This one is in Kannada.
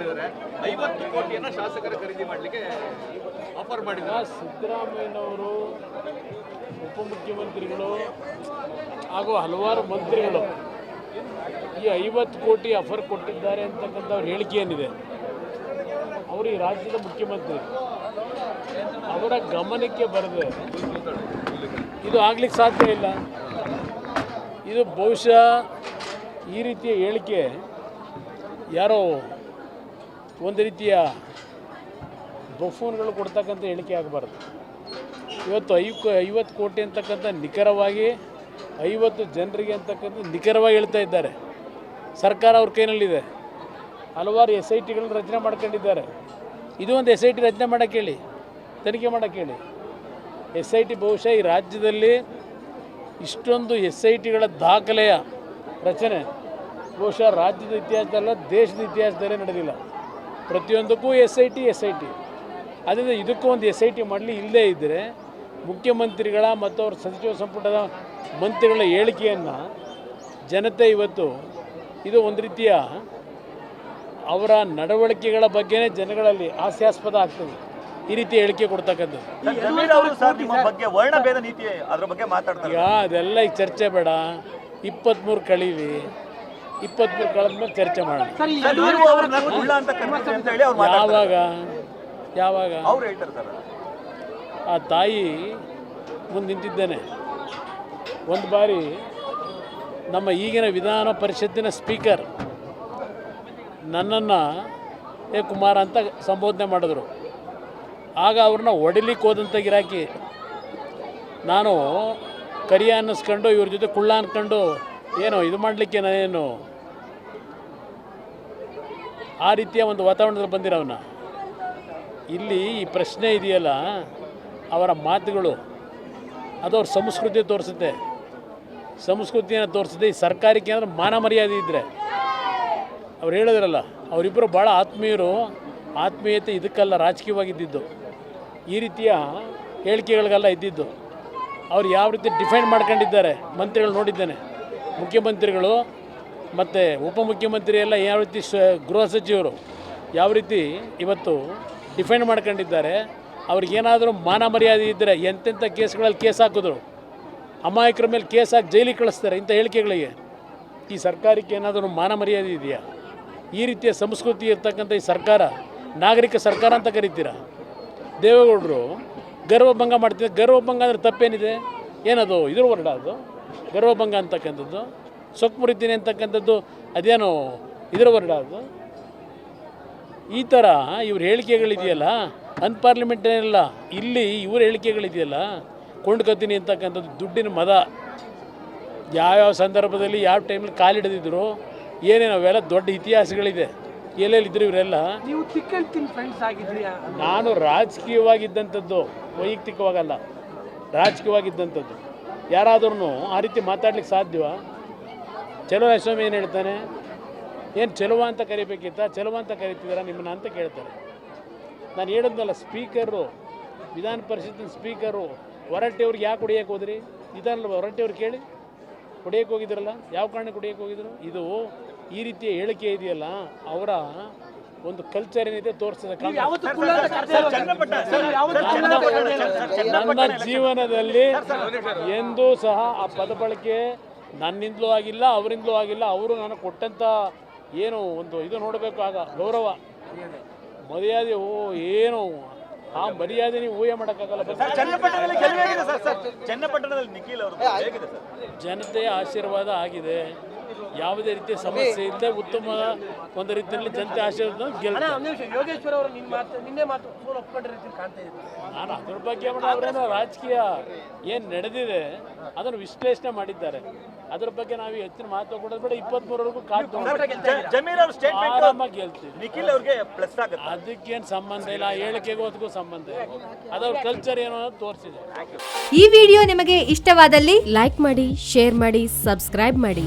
ಮಾಡಿದ್ದಾರೆ. ಐವತ್ತು ಕೋಟಿಯನ್ನ ಶಾಸಕರ ಖರೀದಿ ಮಾಡಲಿಕ್ಕೆ ಆಫರ್ ಮಾಡಿದ್ರು ಸಿದ್ದರಾಮಯ್ಯನವರು ಉಪಮುಖ್ಯಮಂತ್ರಿಗಳು ಹಾಗೂ ಹಲವಾರು ಮಂತ್ರಿಗಳು ಈ ಐವತ್ತು ಕೋಟಿ ಆಫರ್ ಕೊಟ್ಟಿದ್ದಾರೆ ಅಂತಕ್ಕಂಥ ಅವ್ರ ಹೇಳಿಕೆ ಏನಿದೆ? ಅವರು ಈ ರಾಜ್ಯದ ಮುಖ್ಯಮಂತ್ರಿ. ಅವರ ಗಮನಕ್ಕೆ ಬರದೆ ಇದು ಆಗ್ಲಿಕ್ಕೆ ಸಾಧ್ಯ ಇಲ್ಲ. ಇದು ಬಹುಶಃ ಈ ರೀತಿಯ ಹೇಳಿಕೆ ಯಾರೋ ಒಂದು ರೀತಿಯ ಬಫೂನ್ಗಳು ಕೊಡ್ತಕ್ಕಂಥ ಹೇಳಿಕೆ ಆಗಬಾರ್ದು. ಇವತ್ತು ಐ ಐವತ್ತು ಕೋಟಿ ಅಂತಕ್ಕಂಥ ನಿಖರವಾಗಿ ಐವತ್ತು ಜನರಿಗೆ ಅಂತಕ್ಕಂಥ ನಿಖರವಾಗಿ ಹೇಳ್ತಾ ಇದ್ದಾರೆ. ಸರ್ಕಾರ ಅವ್ರ ಕೈನಲ್ಲಿದೆ. ಹಲವಾರು ಎಸ್ ಐ ಟಿಗಳನ್ನ ರಚನೆ ಮಾಡ್ಕೊಂಡಿದ್ದಾರೆ. ಇದು ಒಂದು ಎಸ್ ಐ ಟಿ ರಚನೆ ಮಾಡೋಕ್ಕೆ ಹೇಳಿ, ತನಿಖೆ ಮಾಡೋಕ್ಕೆ ಹೇಳಿ. ಎಸ್ ಐ ಟಿ ಬಹುಶಃ ಈ ರಾಜ್ಯದಲ್ಲಿ ಇಷ್ಟೊಂದು ಎಸ್ ಐ ಟಿಗಳ ದಾಖಲೆಯ ರಚನೆ ಬಹುಶಃ ರಾಜ್ಯದ ಇತಿಹಾಸದಲ್ಲ ದೇಶದ ಇತಿಹಾಸದಲ್ಲೇ ನಡೆದಿಲ್ಲ. ಪ್ರತಿಯೊಂದಕ್ಕೂ S I T S I T. ಅದರಿಂದ ಇದಕ್ಕೂ ಒಂದು ಎಸ್ ಐ ಟಿ ಮಾಡಲಿ ಇಲ್ಲದೇ ಇದ್ದರೆ ಮುಖ್ಯಮಂತ್ರಿಗಳ ಮತ್ತು ಅವ್ರ ಸಚಿವ ಸಂಪುಟದ ಮಂತ್ರಿಗಳ ಹೇಳಿಕೆಯನ್ನು ಜನತೆ ಇವತ್ತು ಇದು ಒಂದು ರೀತಿಯ ಅವರ ನಡವಳಿಕೆಗಳ ಬಗ್ಗೆನೇ ಜನಗಳಲ್ಲಿ ಹಾಸ್ಯಾಸ್ಪದ ಆಗ್ತದೆ. ಈ ರೀತಿ ಹೇಳಿಕೆ ಕೊಡ್ತಕ್ಕಂಥದ್ದು. ಅದೆಲ್ಲ ಈಗ ಚರ್ಚೆ ಬೇಡ. ಇಪ್ಪತ್ತ್ಮೂರು ಕಳೀಲಿ ಕಳೆದ ಮೇಲೆ ಚರ್ಚೆ ಮಾಡೋಣ. ಸರ್, ನೀವು ಕುಳ್ಳ ಅಂತ ಕರ್ತೀರಿ ಅಂತ ಹೇಳಿ ಅವ್ರು ಮಾತಾಡ್ತಾರೆ. ಯಾವಾಗ? ಯಾವಾಗ? ಆ ತಾಯಿ ಮುಂದೆ ನಿಂತಿದ್ದೇನೆ. ಒಂದು ಬಾರಿ ನಮ್ಮ ಈಗಿನ ವಿಧಾನ ಪರಿಷತ್ತಿನ ಸ್ಪೀಕರ್ ನನ್ನನ್ನು ಏ ಕುಮಾರ ಅಂತ ಸಂಬೋಧನೆ ಮಾಡಿದ್ರು. ಆಗ ಅವ್ರನ್ನ ಹೊಡಿಲಿಕ್ಕೆ ಹೋದಂಥ ಗಿರಾಕಿ. ನಾನು ಕರಿಯ ಅನ್ನಿಸ್ಕೊಂಡು ಇವ್ರ ಜೊತೆ ಕುಳ್ಳ ಅನ್ಕೊಂಡು ಏನೋ ಇದು ಮಾಡಲಿಕ್ಕೆ ನಾನೇನು? ಆ ರೀತಿಯ ಒಂದು ವಾತಾವರಣದಲ್ಲಿ ಬಂದಿರೋವನ್ನ ಇಲ್ಲಿ ಈ ಪ್ರಶ್ನೆ ಇದೆಯಲ್ಲ, ಅವರ ಮಾತುಗಳು, ಅದು ಅವ್ರ ಸಂಸ್ಕೃತಿ ತೋರಿಸುತ್ತೆ. ಸಂಸ್ಕೃತಿಯನ್ನು ತೋರಿಸುತ್ತೆ ಈ ಸರ್ಕಾರಕ್ಕೆ ಅಂದರೆ ಮಾನ ಮರ್ಯಾದೆ ಇದ್ದರೆ ಅವ್ರು ಹೇಳಿದ್ರಲ್ಲ ಅವರಿಬ್ಬರು ಭಾಳ ಆತ್ಮೀಯರು, ಆತ್ಮೀಯತೆ ಇದಕ್ಕೆಲ್ಲ, ರಾಜಕೀಯವಾಗಿದ್ದಿದ್ದು. ಈ ರೀತಿಯ ಹೇಳಿಕೆಗಳಿಗೆಲ್ಲ ಇದ್ದಿದ್ದು. ಅವ್ರು ಯಾವ ರೀತಿ ಡಿಫೆಂಡ್ ಮಾಡ್ಕೊಂಡಿದ್ದಾರೆ, ಮಂತ್ರಿಗಳು ನೋಡಿದ್ದೇನೆ. ಮುಖ್ಯಮಂತ್ರಿಗಳು ಮತ್ತು ಉಪಮುಖ್ಯಮಂತ್ರಿ ಎಲ್ಲ ಯಾವ ರೀತಿ ಸ ಗೃಹ ಸಚಿವರು ಯಾವ ರೀತಿ ಇವತ್ತು ಡಿಫೆಂಡ್ ಮಾಡ್ಕೊಂಡಿದ್ದಾರೆ ಅವ್ರಿಗೇನಾದರೂ ಮಾನ ಮರ್ಯಾದೆ ಇದ್ದರೆ ಎಂತೆಂಥ ಕೇಸ್ಗಳಲ್ಲಿ ಕೇಸ್ ಹಾಕಿದ್ರು, ಅಮಾಯಕರ ಮೇಲೆ ಕೇಸ್ ಹಾಕಿ ಜೈಲಿಗೆ ಕಳಿಸ್ತಾರೆ ಇಂಥ ಹೇಳಿಕೆಗಳಿಗೆ, ಈ ಸರ್ಕಾರಕ್ಕೆ ಏನಾದರೂ ಮಾನ ಮರ್ಯಾದೆ ಇದೆಯಾ? ಈ ರೀತಿಯ ಸಂಸ್ಕೃತಿ ಇರ್ತಕ್ಕಂಥ ಈ ಸರ್ಕಾರ, ನಾಗರಿಕ ಸರ್ಕಾರ ಅಂತ ಕರಿತೀರ? ದೇವೇಗೌಡರು ಗರ್ವಭಂಗ ಮಾಡ್ತಿದ್ದಾರೆ. ಗರ್ವಭಂಗ ಅಂದರೆ ತಪ್ಪೇನಿದೆ? ಏನದು, ಇದ್ರ ಹೊರಡ ಅದು? ಗರ್ವಭಂಗ ಅಂತಕ್ಕಂಥದ್ದು? ಸೊಕ್ಕು ಮುರಿತೀನಿ ಅಂತಕ್ಕಂಥದ್ದು ಅದೇನೋ ಇದರ ವರ್ಡ ಅದು? ಈ ಥರ ಇವ್ರ ಹೇಳಿಕೆಗಳಿದೆಯಲ್ಲ? ಅನ್ಪಾರ್ಲಿಮೆಂಟ್ ಏನಿಲ್ಲ ಇಲ್ಲಿ ಇವ್ರ ಹೇಳಿಕೆಗಳಿದೆಯಲ್ಲ? ಕೊಂಡ್ಕೊತೀನಿ ಅಂತಕ್ಕಂಥದ್ದು ದುಡ್ಡಿನ ಮದ. ಯಾವ್ಯಾವ ಸಂದರ್ಭದಲ್ಲಿ ಯಾವ ಟೈಮಲ್ಲಿ ಕಾಲಿಡಿದ್ರು ಏನೇನು ಅವೆಲ್ಲ ದೊಡ್ಡ ಇತಿಹಾಸಗಳಿದೆ. ಎಲ್ಲೆಲ್ಲಿದ್ರು ಇವರೆಲ್ಲ? ನೀವು ತಿಕ್ ಫ್ರೆಂಡ್ಸ್ ಆಗಿದ್ರಿ ನಾನು ರಾಜಕೀಯವಾಗಿದ್ದಂಥದ್ದು ವೈಯಕ್ತಿಕವಾಗಲ್ಲ ರಾಜಕೀಯವಾಗಿದ್ದಂಥದ್ದು. ಯಾರಾದ್ರೂ ಆ ರೀತಿ ಮಾತಾಡ್ಲಿಕ್ಕೆ ಸಾಧ್ಯವಾ? ಚಲೋ ಸ್ವಾಮಿ ಏನು ಹೇಳ್ತಾನೆ ಏನು ಚೆಲುವ ಅಂತ ಕರಿಬೇಕಿತ್ತ ಚೆಲುವ ಅಂತ ಕರಿತಿದ್ದೀರಾ ನಿಮ್ಮನ್ನ ಅಂತ ಕೇಳ್ತಾರೆ ನಾನು ಹೇಳಿದ್ನಲ್ಲ ಸ್ಪೀಕರು ವಿಧಾನ ಪರಿಷತ್ತಿನ ಸ್ಪೀಕರು ಹೊರಟೆಯವ್ರಿಗೆ ಯಾಕೆ ಹೊಡಿಯೋಕೆ ಹೋದ್ರಿ ಇದಾನಲ್ಲ ಹೊರಟೆಯವ್ರು ಕೇಳಿ ಕುಡಿಯೋಕೆ ಹೋಗಿದ್ರಲ್ಲ ಯಾವ ಕಾರಣಕ್ಕೆ ಕುಡಿಯೋಕೆ ಹೋಗಿದ್ರು ಇದು ಈ ರೀತಿಯ ಹೇಳಿಕೆ ಇದೆಯಲ್ಲ ಅವರ ಒಂದು ಕಲ್ಚರ್ ಏನಿದೆ ತೋರಿಸಿದ ನನ್ನ ಜೀವನದಲ್ಲಿ ಎಂದೂ ಸಹ ಆ ಪದ ಬಳಕೆ ನನ್ನಿಂದಲೂ ಆಗಿಲ್ಲ ಅವರಿಂದಲೂ ಆಗಿಲ್ಲ ಅವರು ನನಗೆ ಕೊಟ್ಟಂಥ ಏನು ಒಂದು ಇದು ನೋಡಬೇಕು ಆಗ ಗೌರವ. ಮರ್ಯಾದೆ ಓ ಏನು? ಆ ಮರ್ಯಾದೆ ನೀವು ಊಹೆ ಮಾಡೋಕ್ಕಾಗಲ್ಲ. ಚನ್ನಪಟ್ಟಣದಲ್ಲಿ ನಿಖಿಲ್ ಜನತೆಯ ಆಶೀರ್ವಾದ ಆಗಿದೆ. ಯಾವುದೇ ರೀತಿಯ ಸಮಸ್ಯೆ ಇಲ್ಲದೆ ಉತ್ತಮ ಒಂದು ರೀತಿಯಲ್ಲಿ ಜನತೆ ಆಶೀರ್ವಾದ ಯೋಗೇಶ್ವರ್ ಅವರು ನಿನ್ನ ಮಾತು ಮಾತು ಕಾಣ್ತಾ ನಾನು ಅದ್ರ ಬಗ್ಗೆ ಅವರೇನೋ ರಾಜಕೀಯ ಏನು ನಡೆದಿದೆ ಅದನ್ನು ವಿಶ್ಲೇಷಣೆ ಮಾಡಿದ್ದಾರೆ. ಅದ್ರ ಬಗ್ಗೆ ನಾವು ಹೆಚ್ಚಿನ ಮಾತು ಕೊಡೋದು ಬೇಡ. ಇಪ್ಪತ್ಮೂರವರೆಗೂ ಕಾದು ಆರಾಮಾಗಿ ಗೆಲ್ತೀವಿ ನಿಖಿಲ್ ಅವ್ರಿಗೆ ಪ್ಲಸ್ ಆಗುತ್ತೆ. ಅದಕ್ಕೇನು ಸಂಬಂಧ ಇಲ್ಲ. ಹೇಳಿಕೆಗೋದಕ್ಕೂ ಹೇಳಿಕೆಗೂ ಅದಕ್ಕೂ ಸಂಬಂಧ ಇಲ್ಲ. ಅದವ್ರ ಕಲ್ಚರ್ ಏನು ಅನ್ನೋದು ತೋರಿಸಿದೆ. ಈ ವಿಡಿಯೋ ನಿಮಗೆ ಇಷ್ಟವಾದಲ್ಲಿ ಲೈಕ್ ಮಾಡಿ ಶೇರ್ ಮಾಡಿ ಸಬ್ಸ್ಕ್ರೈಬ್ ಮಾಡಿ.